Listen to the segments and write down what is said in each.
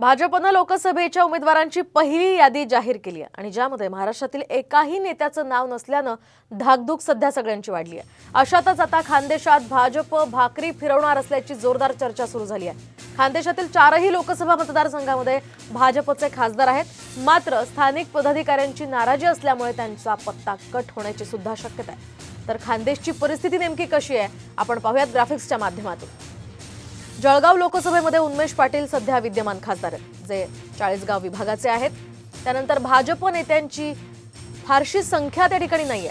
भाजपनं लोकसभेच्या उमेदवारांची पहिली यादी जाहीर केली आहे. आणि ज्यामध्ये महाराष्ट्रातील एकाही नेत्याचं नाव नसल्यानं धाकधूक सध्या सगळ्यांची वाढली आहे. अशातच आता खानदेशात भाजप भाकरी फिरवणार असल्याची जोरदार चर्चा सुरू झाली आहे. खानदेशातील चारही लोकसभा मतदारसंघामध्ये भाजपचे खासदार आहेत. मात्र स्थानिक पदाधिकाऱ्यांची नाराजी असल्यामुळे त्यांचा पत्ता कट होण्याची सुद्धा शक्यता आहे. तर खानदेशची परिस्थिती नेमकी कशी आहे? आपण पाहूयात ग्राफिक्सच्या माध्यमातून. जळगाव लोकसभेमध्ये उन्मेष पाटील सध्या विद्यमान खासदार आहेत जे चाळीसगाव विभागाचे आहेत. त्यानंतर भाजप नेत्यांची फारशी संख्या त्या ठिकाणी नाहीये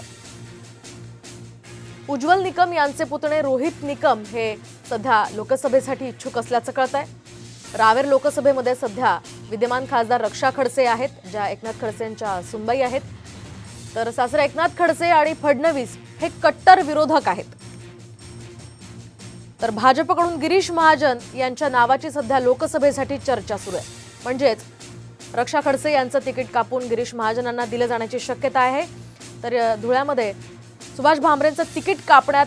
उज्ज्वल निकम यांचे पुतणे रोहित निकम हे सध्या लोकसभेसाठी इच्छुक असल्याचं कळत आहे रावेर लोकसभेमध्ये सध्या विद्यमान खासदार रक्षा खडसे आहेत ज्या एकनाथ खडसेंच्या सुंबई आहेत. तर सासरे एकनाथ खडसे आणि फडणवीस हे कट्टर विरोधक आहेत. तर भाजपकडून गिरीश महाजन यांच्या नावाची सध्या लोकसभेसाठी चर्चा सुरू आहे. म्हणजेच रक्षा खडसे यांचं तिकीट कापून गिरीश महाजनांना दिलं जाण्याची शक्यता आहे. तर धुळ्यामध्ये सुभाष भामरेंचं तिकीट कापण्यात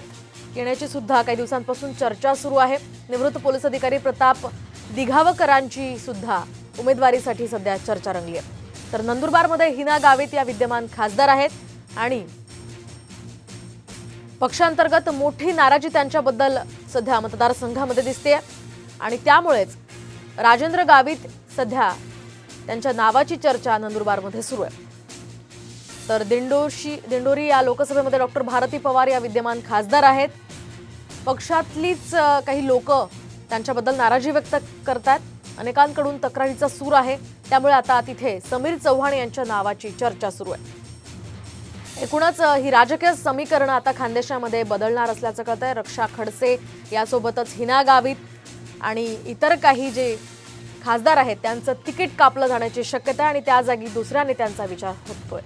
येण्याची सुद्धा काही दिवसांपासून चर्चा सुरू आहे. निवृत्त पोलीस अधिकारी प्रताप दिघावकरांची सुद्धा उमेदवारीसाठी सध्या चर्चा रंगली आहे. तर नंदुरबारमध्ये हिना गावित या विद्यमान खासदार आहेत आणि पक्षांतर्गत मोठी नाराजी त्यांच्याबद्दल सध्या मतदारसंघामध्ये दिसते आणि त्यामुळेच राजेंद्र गावित सध्या त्यांच्या नावाची चर्चा नंदुरबारमध्ये सुरू आहे. तर दिंडोशी दिंडोरी या लोकसभेमध्ये डॉक्टर भारती पवार या विद्यमान खासदार आहेत. पक्षातलीच काही लोक त्यांच्याबद्दल नाराजी व्यक्त करतात अनेकांकडून तक्रारीचा सूर आहे. त्यामुळे आता तिथे समीर चव्हाण यांच्या नावाची चर्चा सुरू आहे. एकूणच ही राजकीय समीकरणं आता खानदेशामध्ये बदलणार असल्याचं कळत आहे रक्षा खडसे यासोबतच हिना गावित आणि इतर काही जे खासदार आहेत त्यांचं तिकीट कापलं जाण्याची शक्यता आणि त्या जागी दुसऱ्या नेत्यांचा विचार होतोय.